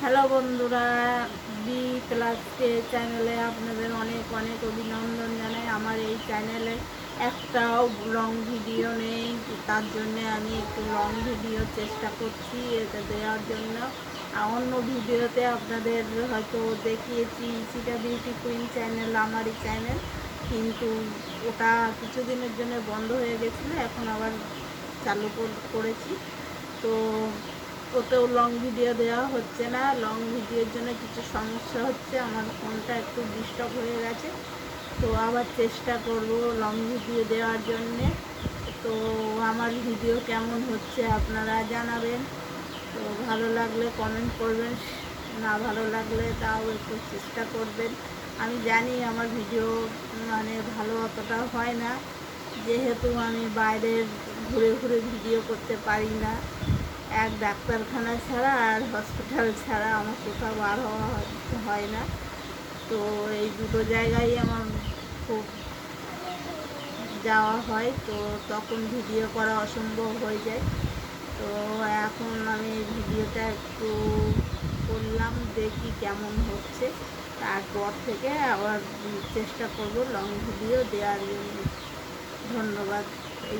Hello বন্ধুরা B plus কে চ্যানেলে আপনাদের অনেক অনেক অভিনন্দন জানাই। আমার এই চ্যানেলে একটাও লং ভিডিও নেই, তার জন্যে আমি একটু লং ভিডিও চেষ্টা করছি এটা দেওয়ার জন্য। অন্য ভিডিওতে আপনাদের হয়তো দেখিয়েছি ইসিটা বিউটি কুইন চ্যানেল আমারই চ্যানেল কিন্তু ওটা কিছুদিনের জন্য বন্ধ হয়ে গেছিল, এখন আবার চালু করেছি। তো ওতেও লং ভিডিও দেওয়া হচ্ছে না। লং ভিডিওর জন্য কিছু সমস্যা হচ্ছে। আমার ফোনটা একটু ডিস্টার্ব হয়ে গেছে। তো আবার চেষ্টা করব লং ভিডিও দেওয়ার জন্যে। তো আমার ভিডিও কেমন হচ্ছে আপনারা জানাবেন। তো ভালো লাগলে কমেন্ট করবেন, না ভালো লাগলে তাও একটু চেষ্টা করবেন। আমি জানি আমার ভিডিও মানে ভালো অতটা হয় না। যেহেতু আমি বাইরে ঘুরে ঘুরে ভিডিও করতে পারি না। এক ডাক্তারখানা ছাড়া আর হসপিটাল ছাড়া আমার কোথাও বার হওয়া হয়- না। তো এই দুটো জায়গায় আমার খুব যাওয়া হয়, তো তখন ভিডিও করা অসম্ভব হয়ে যায়। তো এখন আমি ভিডিওটা একটু করলাম, দেখি কেমন হচ্ছে। তারপর থেকে আবার চেষ্টা করব লং ভিডিও দেওয়ার জন্য। ধন্যবাদ। এই